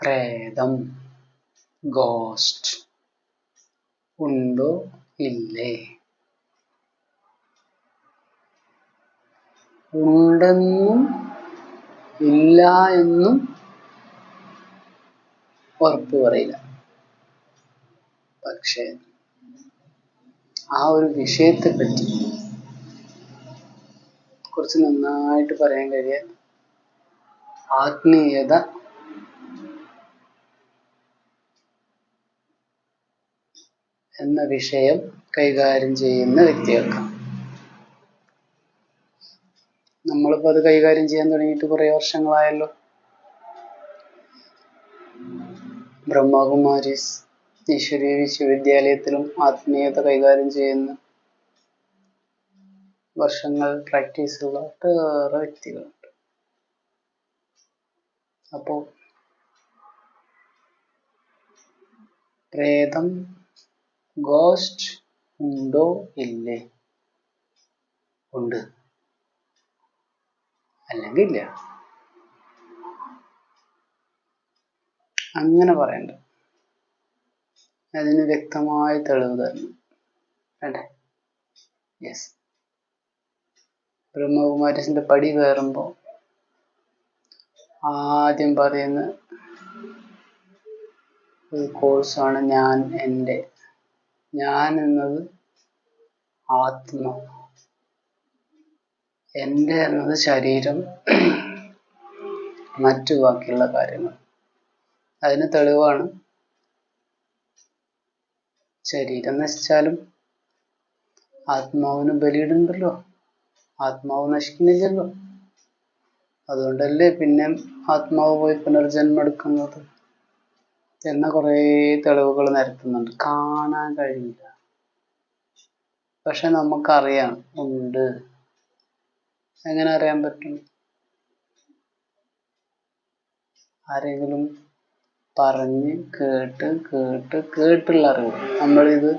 പ്രേതം. ഗോസ്റ്റ് ഉണ്ടോ? ഇല്ലേ? ഉണ്ടെന്നും ഇല്ല എന്നും ഉറപ്പ് പറയില്ല. പക്ഷെ ആ ഒരു വിഷയത്തെ പറ്റി കുറച്ച് നന്നായിട്ട് പറയാൻ കഴിയാൻ ആത്മീയത എന്ന വിഷയം കൈകാര്യം ചെയ്യുന്ന വ്യക്തികൾക്ക്. നമ്മളിപ്പോ അത് കൈകാര്യം ചെയ്യാൻ തുടങ്ങിയിട്ട് കുറേ വർഷങ്ങളായല്ലോ. ബ്രഹ്മകുമാരീസ് ഈശ്വരീയ വിശ്വവിദ്യാലയത്തിലും ആത്മീയത കൈകാര്യം ചെയ്യുന്ന വർഷങ്ങൾ പ്രാക്ടീസുള്ള ഒട്ടേറെ വ്യക്തികളുണ്ട്. അപ്പോ പ്രേതം ഗോസ്റ്റ് ഉണ്ടോ ഇല്ലേ? ഉണ്ട്. അല്ലെങ്കിൽ ഇല്ല. അങ്ങനെ പറയണ്ട. അതിന് വ്യക്തമായ തെളിവ് തരണം. വേണ്ടേ യെസ് ബ്രഹ്മകുമാരിസിന്റെ പടി കയറുമ്പോൾ ആദ്യം പറയുന്ന ഒരു കോഴ്സാണ് ഞാൻ എന്റെ ഞാൻ എന്നത് ആത്മ. എന്റെ എന്നത് ശരീരം. മറ്റു ബാക്കിയുള്ള കാര്യങ്ങൾ. അതിന് തെളിവാണ് ശരീരം നശിച്ചാലും ആത്മാവിന് ബലിയിടുന്നുണ്ടല്ലോ ആത്മാവ് നശിക്കുന്നില്ലല്ലോ. അതുകൊണ്ടല്ലേ പിന്നെ ആത്മാവ് പോയി പുനർജന്മം എടുക്കുന്നത്? എന്ന കുറേ തെളിവുകൾ നിരത്തുന്നുണ്ട്. കാണാൻ കഴിയില്ല. പക്ഷെ നമുക്കറിയാം ഉണ്ട്. എങ്ങനെ അറിയാൻ പറ്റും? ആരെങ്കിലും പറഞ്ഞ് കേട്ട് കേട്ട് കേട്ടുള്ള അറിവ്. നമ്മളിത്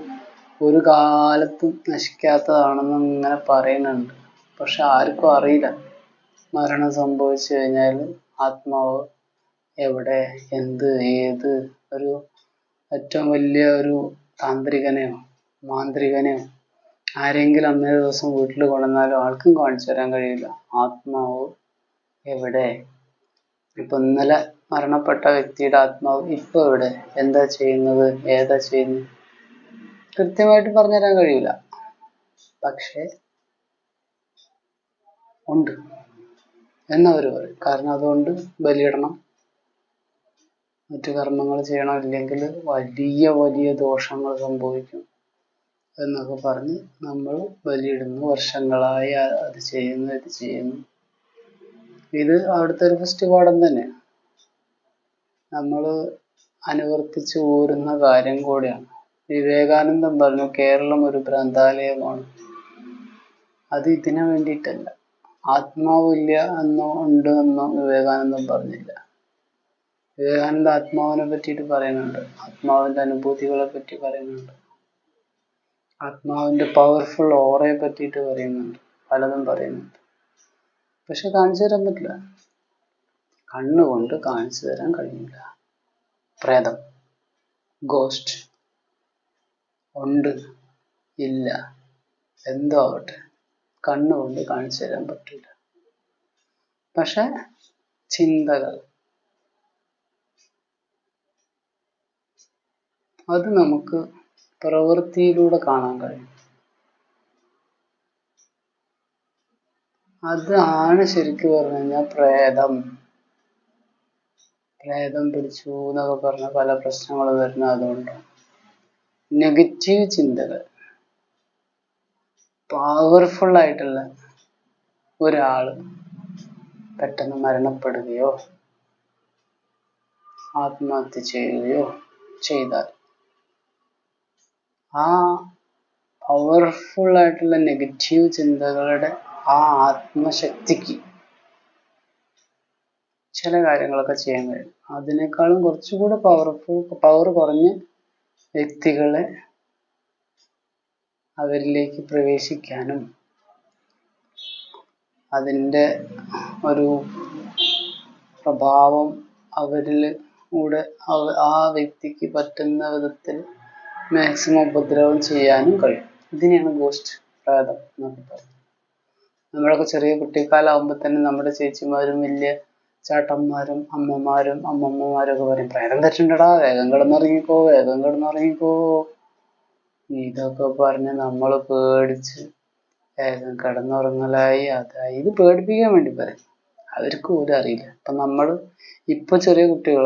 ഒരു കാലത്തും നശിക്കാത്തതാണെന്ന് ഇങ്ങനെ പറയുന്നുണ്ട്. പക്ഷെ ആർക്കും അറിയില്ല. മരണം സംഭവിച്ചു കഴിഞ്ഞാൽ ആത്മാവ് എവിടെ എന്ത് ഏത് ഒരു ഏറ്റവും വലിയ ഒരു താന്ത്രികനെയോ മാന്ത്രികനെയോ ആരെങ്കിലും അന്നേ ദിവസം വീട്ടിൽ കൊണ്ടുവന്നാലും ആൾക്കും കാണിച്ചു തരാൻ കഴിയില്ല. ആത്മാവ് എവിടെ? ഇപ്പൊ ഇന്നലെ മരണപ്പെട്ട വ്യക്തിയുടെ ആത്മാവ് ഇപ്പൊ എവിടെ? എന്താ ചെയ്യുന്നത്? ഏതാ ചെയ്യുന്നത്? കൃത്യമായിട്ട് പറഞ്ഞുതരാൻ കഴിയില്ല. പക്ഷേ ഉണ്ട്. എന്നവർ പറയും. കാരണം അതുകൊണ്ട് ബലിയിടണം. മറ്റു കർമ്മങ്ങൾ ചെയ്യണം അല്ലെങ്കിൽ വലിയ വലിയ ദോഷങ്ങൾ സംഭവിക്കും എന്നൊക്കെ പറഞ്ഞ് നമ്മൾ ബലിയിടുന്നു. വർഷങ്ങളായി അത് ചെയ്യുന്നു ഇത് ചെയ്യുന്നു. ഇത് അവിടുത്തെ ഒരു ഫസ്റ്റ് പാഠം തന്നെ. നമ്മൾ അനുവർത്തിച്ചു ഊരുന്ന കാര്യം കൂടിയാണ്. വിവേകാനന്ദൻ പറഞ്ഞു കേരളം ഒരു ഭ്രാന്താലയമാണ് അത് ഇതിനു വേണ്ടിയിട്ടല്ല. ആത്മാവില്ല എന്നോ ഉണ്ട് എന്നോ വിവേകാനന്ദൻ പറഞ്ഞില്ല. വിവേകാനന്ദ ആത്മാവിനെ പറ്റിയിട്ട് പറയുന്നുണ്ട്. ആത്മാവിന്റെ അനുഭൂതികളെ പറ്റി പറയുന്നുണ്ട്. ആത്മാവിന്റെ പവർഫുൾ ഓറയെ പറ്റിയിട്ട് പറയുന്നുണ്ട്. പലതും പറയുന്നുണ്ട്. പക്ഷെ കാണിച്ചു തരാൻ പറ്റില്ല. കണ്ണുകൊണ്ട് കാണിച്ചു തരാൻ കഴിയില്ല. പ്രേതം ഗോസ്റ്റ് ഉണ്ട് ഇല്ല. എന്തോ ആവട്ടെ. കണ്ണുകൊണ്ട് കാണിച്ചു തരാൻ പറ്റില്ല. പക്ഷെ ചിന്തകൾ അത് നമുക്ക് പ്രവൃത്തിയിലൂടെ കാണാൻ കഴിയും. അതാണ് ശരിക്കും പറഞ്ഞു കഴിഞ്ഞാൽ പ്രേതം. പ്രേതം പിടിച്ചു എന്നൊക്കെ പറഞ്ഞ പല പ്രശ്നങ്ങളും വരുന്ന അതുകൊണ്ട്. നെഗറ്റീവ് ചിന്തകൾ. പവർഫുൾ ആയിട്ടുള്ള ഒരാൾ പെട്ടെന്ന് മരണപ്പെടുകയോ ആത്മഹത്യ ചെയ്യുകയോ ചെയ്താൽ ആ പവർഫുൾ ആയിട്ടുള്ള നെഗറ്റീവ് ചിന്തകളുടെ ആ ആത്മശക്തിക്ക് ചില കാര്യങ്ങളൊക്കെ ചെയ്യാൻ കഴിയും. അതിനേക്കാളും കുറച്ചുകൂടെ പവർഫുൾ പവർ കുറഞ്ഞ് വ്യക്തികളെ അവരിലേക്ക് പ്രവേശിക്കാനും അതിന്റെ ഒരു പ്രഭാവം അവരിൽ കൂടെ ആ വ്യക്തിക്ക് പറ്റുന്ന വിധത്തിൽ മാക്സിമം ഉപദ്രവം ചെയ്യാനും കഴിയും. ഇതിനെയാണ് ഗോസ്റ്റ് പ്രേതം എന്നൊക്കെ പറയുന്നത്. നമ്മളൊക്കെ ചെറിയ കുട്ടിക്കാലാവുമ്പോൾ തന്നെ നമ്മുടെ ചേച്ചിമാരും വലിയ ചേട്ടന്മാരും അമ്മമാരും അമ്മമ്മമാരും ഒക്കെ പറയും പ്രേതം തെറ്റുണ്ടടാ വേഗം കിടന്നുറങ്ങിക്കോ വേഗം കിടന്നുറങ്ങിക്കോ. ഇതൊക്കെ പറഞ്ഞ് നമ്മൾ പേടിച്ച് വേഗം കിടന്നുറങ്ങലായി. അതായി ഇത് പേടിപ്പിക്കാൻ വേണ്ടി പറയും. അവർക്ക് പോലും അറിയില്ല. അപ്പം നമ്മൾ ഇപ്പൊ ചെറിയ കുട്ടികൾ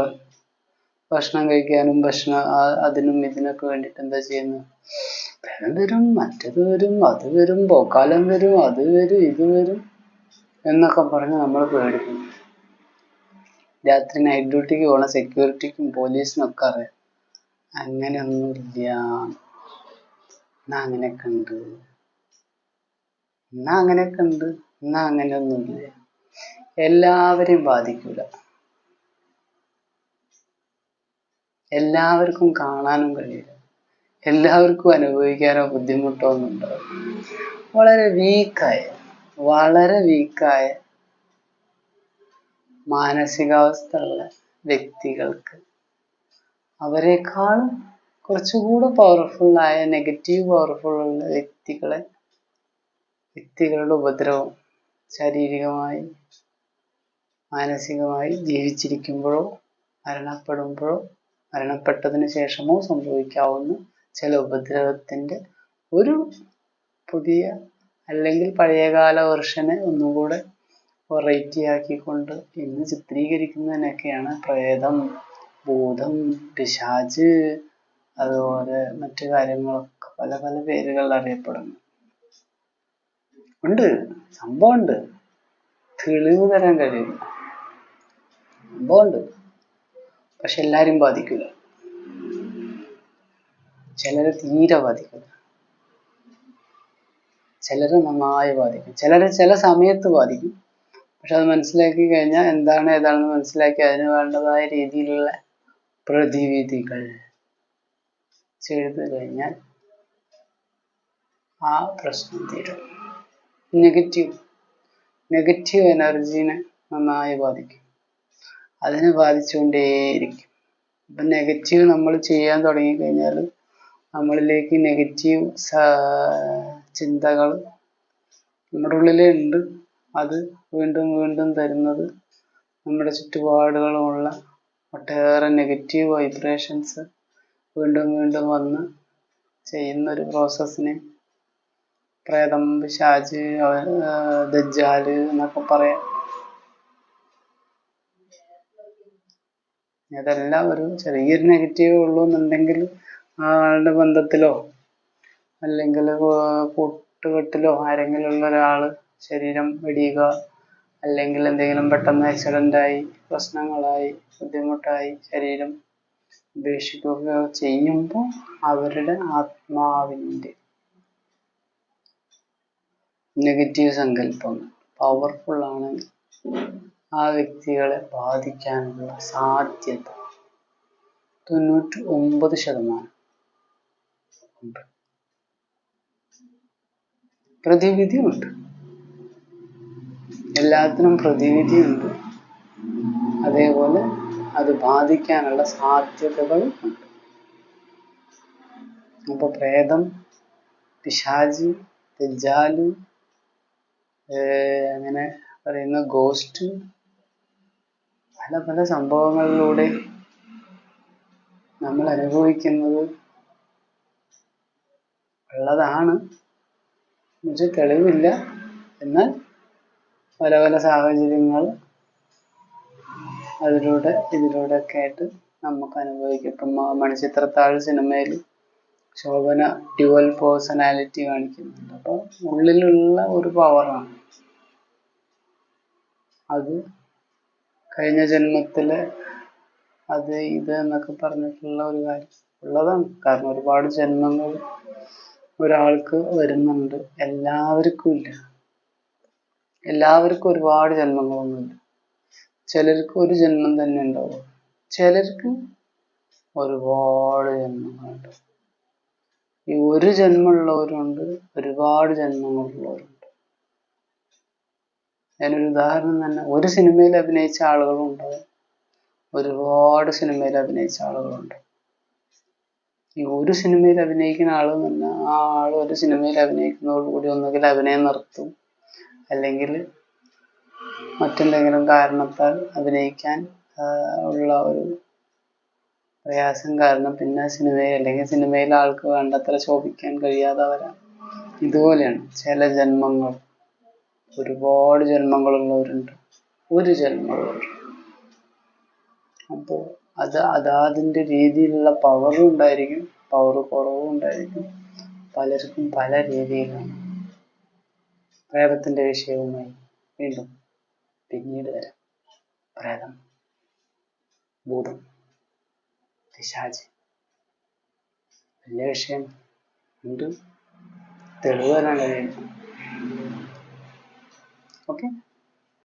ഭക്ഷണം കഴിക്കാനും ഭക്ഷണം അതിനും ഇതിനൊക്കെ വേണ്ടിയിട്ട് എന്താ ചെയ്യുന്നത് പണം വരും മറ്റത് വരും അത് വരും പോക്കാലം വരും അത് വരും ഇത് വരും എന്നൊക്കെ പറഞ്ഞ് നമ്മൾ പേടിക്കും. രാത്രി നൈറ്റ് ഡ്യൂട്ടിക്ക് പോണ സെക്യൂരിറ്റിക്കും പോലീസിനും ഒക്കെ അറിയാം. അങ്ങനെയൊന്നുമില്ല. എന്നാ അങ്ങനെയൊക്കെ ഉണ്ട്. എന്നാ അങ്ങനെയൊക്കെ ഉണ്ട്. എന്നാ അങ്ങനെയൊന്നുമില്ല. എല്ലാവരെയും ബാധിക്കൂല. എല്ലാവർക്കും കാണാനും കഴിയില്ല. എല്ലാവർക്കും അനുഭവിക്കാനോ ബുദ്ധിമുട്ടോ ഒന്നും ഉണ്ടാവില്ല. വളരെ വീക്കായ വളരെ വീക്കായ മാനസികാവസ്ഥ ഉള്ള വ്യക്തികൾക്ക് അവരെക്കാളും കുറച്ചുകൂടെ പവർഫുള്ളായ നെഗറ്റീവ് പവർഫുൾ ഉള്ള വ്യക്തികളെ വ്യക്തികളുടെ ഉപദ്രവം ശാരീരികമായി മാനസികമായി ജീവിച്ചിരിക്കുമ്പോഴോ മരണപ്പെടുമ്പോഴോ മരണപ്പെട്ടതിന് ശേഷമോ സംഭവിക്കാവുന്ന ചില ഉപദ്രവത്തിന്റെ ഒരു പുതിയ അല്ലെങ്കിൽ പഴയകാല വെർഷനെ ഒന്നുകൂടെ വെറൈറ്റി ആക്കിക്കൊണ്ട് ഇന്ന് ചിത്രീകരിക്കുന്നതിനൊക്കെയാണ് പ്രേതം ഭൂതം പിശാച് അതുപോലെ മറ്റു കാര്യങ്ങളൊക്കെ പല പല പേരുകളിൽ അറിയപ്പെടുന്നു ഉണ്ട്. സംഭവമുണ്ട്. തെളിവ് തരാൻ കഴിയില്ല. സംഭവമുണ്ട്. പക്ഷെ എല്ലാരും ബാധിക്കില്ല ചിലരെ തീരെ ബാധിക്കില്ല ചിലരെ നന്നായി ബാധിക്കും. ചിലരെ ചില സമയത്ത് ബാധിക്കും. പക്ഷെ അത് മനസ്സിലാക്കി കഴിഞ്ഞാൽ എന്താണ് ഏതാണെന്ന് മനസ്സിലാക്കി അതിന് വേണ്ടതായ രീതിയിലുള്ള പ്രതിവിധികൾ ചെയ്തു കഴിഞ്ഞാൽ ആ പ്രശ്നം തീരും. നെഗറ്റീവ് നെഗറ്റീവ് എനർജീനെ നന്നായി ബാധിക്കും. അതിനെ ബാധിച്ചുകൊണ്ടേയിരിക്കും. അപ്പൊ നെഗറ്റീവ് നമ്മൾ ചെയ്യാൻ തുടങ്ങിക്കഴിഞ്ഞാൽ നമ്മളിലേക്ക് നെഗറ്റീവ് ചിന്തകൾ നമ്മുടെ ഉള്ളിലേ ഉണ്ട് അത് വീണ്ടും വീണ്ടും തരുന്നത് നമ്മുടെ ചുറ്റുപാടുകളുമുള്ള ഒട്ടേറെ നെഗറ്റീവ് വൈബ്രേഷൻസ് വീണ്ടും വീണ്ടും വന്ന് ചെയ്യുന്ന ഒരു പ്രോസസ്സിനെ പ്രേതം ആ, ദജ്ജാൽ എന്നൊക്കെ പറയാം. അതെല്ലാം ഒരു ചെറിയൊരു നെഗറ്റീവ് ഉള്ളൂ എന്നുണ്ടെങ്കിൽ ആ ആളുടെ ബന്ധത്തിലോ അല്ലെങ്കിൽ കൂട്ടുകെട്ടിലോ ആരെങ്കിലും ഉള്ള ഒരാൾ ശരീരം വെടിയുക അല്ലെങ്കിൽ എന്തെങ്കിലും പെട്ടെന്ന് ആക്സിഡന്റ് ആയി പ്രശ്നങ്ങളായി ബുദ്ധിമുട്ടായി ശരീരം ഉപേക്ഷിക്കുക ചെയ്യുമ്പോൾ അവരുടെ ആത്മാവിന്റെ നെഗറ്റീവ് സങ്കല്പങ്ങൾ പവർഫുൾ ആണെങ്കിൽ ആ വ്യക്തികളെ ബാധിക്കാനുള്ള സാധ്യത തൊണ്ണൂറ്റി ഒമ്പത് ശതമാനം ഉണ്ട്. പ്രതിവിധിയുണ്ട്. എല്ലാത്തിനും പ്രതിവിധിയുണ്ട്. അതേപോലെ അത് ബാധിക്കാനുള്ള സാധ്യതകളും ഉണ്ട്. അപ്പൊ പ്രേതം പിശാച് തെജാൽ അങ്ങനെ പറയുന്ന ഗോസ്റ്റ് പല പല സംഭവങ്ങളിലൂടെ നമ്മൾ അനുഭവിക്കുന്നത് ഉള്ളതാണ്. പക്ഷെ തെളിവില്ല. എന്നാൽ പല പല സാഹചര്യങ്ങൾ അതിലൂടെ ഇതിലൂടെ ഒക്കെ ആയിട്ട് നമുക്ക് അനുഭവിക്കും. ഇപ്പം മണിച്ചിത്രത്താഴ് സിനിമയിൽ ശോഭന ഡ്യുവൽ പേഴ്സണാലിറ്റി കാണിക്കുന്നുണ്ട്. അപ്പോൾ ഉള്ളിലുള്ള ഒരു പവറാണ് അത് കഴിഞ്ഞ ജന്മത്തിൽ അത് ഇത് എന്നൊക്കെ പറഞ്ഞിട്ടുള്ള ഒരു കാര്യം ഉള്ളതാണ്. കാരണം ഒരുപാട് ജന്മങ്ങൾ ഒരാൾക്ക് വരുന്നുണ്ട്. എല്ലാവർക്കും ഇല്ല. എല്ലാവർക്കും ഒരുപാട് ജന്മങ്ങളൊന്നുമില്ല. ചിലർക്ക് ഒരു ജന്മം തന്നെ ഉണ്ടാവും. ചിലർക്ക് ഒരുപാട് ജന്മങ്ങളുണ്ട് ഈ ഒരു ജന്മമുള്ളവരുണ്ട് ഒരുപാട് ജന്മങ്ങളുള്ളവരുണ്ട്. ഞാനൊരു ഉദാഹരണം തന്നെ ഒരു സിനിമയിൽ അഭിനയിച്ച ആളുകളുണ്ട്. ഒരുപാട് സിനിമയിൽ അഭിനയിച്ച ആളുകളുണ്ട്. ഈ ഒരു സിനിമയിൽ അഭിനയിക്കുന്ന ആൾ തന്നെ ആ ആൾ ഒരു സിനിമയിൽ അഭിനയിക്കുന്നതോടുകൂടി ഒന്നുകിൽ അഭിനയം നിർത്തും അല്ലെങ്കിൽ മറ്റെന്തെങ്കിലും കാരണത്താൽ അഭിനയിക്കാൻ ഉള്ള ഒരു പ്രയാസം കാരണം പിന്നെ സിനിമയിൽ അല്ലെങ്കിൽ സിനിമയിൽ ആൾക്ക് വേണ്ടത്ര ശോഭിക്കാൻ കഴിയാതെ വരാം. ഇതുപോലെയാണ് ചില ജന്മങ്ങൾ. ഒരുപാട് ജന്മങ്ങളുള്ളവരുണ്ട്. ഒരു ജന്മമുള്ളവർ അപ്പോൾ അത് അതാതിന്റെ രീതിയിലുള്ള പവറും ഉണ്ടായിരിക്കും പവർ കുറവും ഉണ്ടായിരിക്കും. പലർക്കും പല രീതിയിലാണ്. പ്രേതത്തിന്റെ വിഷയവുമായി വീണ്ടും പിന്നീട് വരാം. പ്രേതം ഭൂതം പിശാജ് വലിയ വിഷയം ഉണ്ട് തെളിവ് വരാൻ കഴിയും. okay?